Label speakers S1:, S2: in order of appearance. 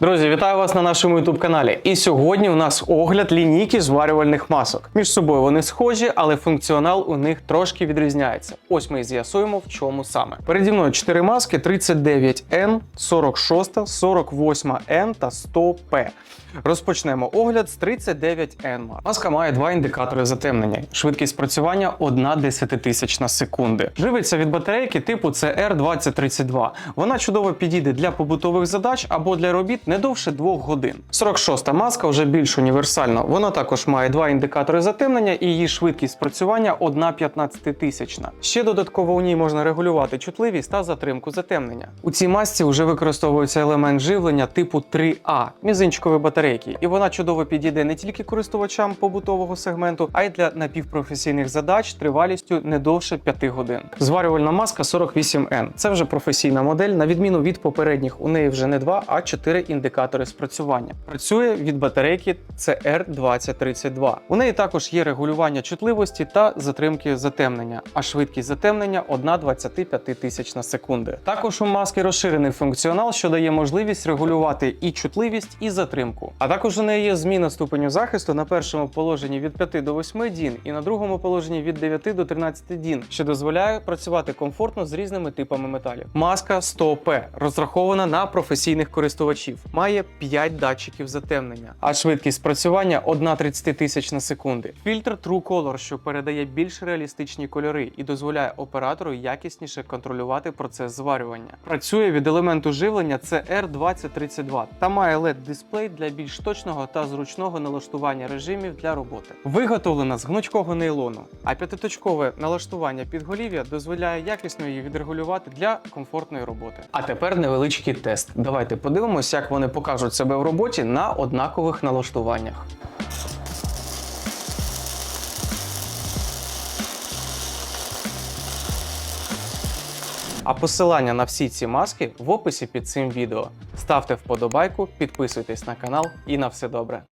S1: Друзі, вітаю вас на нашому youtube каналі. І сьогодні у нас огляд лінійки зварювальних масок. Між собою вони схожі, але функціонал у них трошки відрізняється. Ось ми і з'ясуємо, в чому саме. Переді мною 4 маски: 39N, 46, 48N та 100P. Розпочнемо огляд з 39N. Маска має два індикатори затемнення. Швидкість працювання 1 десятитисячна секунди. Живиться від батарейки типу CR2032. Вона чудово підійде для побутових задач або для робіт не довше 2 годин. 46-та маска вже більш універсальна. Вона також має два індикатори затемнення і її швидкість працювання 1 15-тисячна. Ще додатково у ній можна регулювати чутливість та затримку затемнення. У цій масці вже використовується елемент живлення типу 3А мізинчикової батарейки, і вона чудово підійде не тільки користувачам побутового сегменту, а й для напівпрофесійних задач тривалістю не довше 5 годин. Зварювальна маска 48N. Це вже професійна модель. На відміну від попередніх, у неї вже не 2, а 4 індикатори спрацювання. Працює від батарейки CR2032. У неї також є регулювання чутливості та затримки затемнення, а швидкість затемнення 1,25 тисяч на секунди. Також у маски розширений функціонал, що дає можливість регулювати і чутливість, і затримку. А також у неї є зміна ступеню захисту на першому положенні від 5 до 8 дін і на другому положенні від 9 до 13 дін, що дозволяє працювати комфортно з різними типами металів. Маска 100P розрахована на професійних користувачів, має 5 датчиків затемнення, а швидкість спрацювання 1,30 тисяч на секунди. Фільтр True Color, що передає більш реалістичні кольори і дозволяє оператору якісніше контролювати процес зварювання. Працює від елементу живлення CR2032 та має led дисплей для більш точного та зручного налаштування режимів для роботи. Виготовлена з гнучкого нейлону, а п'ятиточкове налаштування підголів'я дозволяє якісно її відрегулювати для комфортної роботи. А тепер невеличкий тест. Давайте подивимося, як вони покажуть себе в роботі на однакових налаштуваннях. А посилання на всі ці маски в описі під цим відео. Ставте вподобайку, підписуйтесь на канал і на все добре.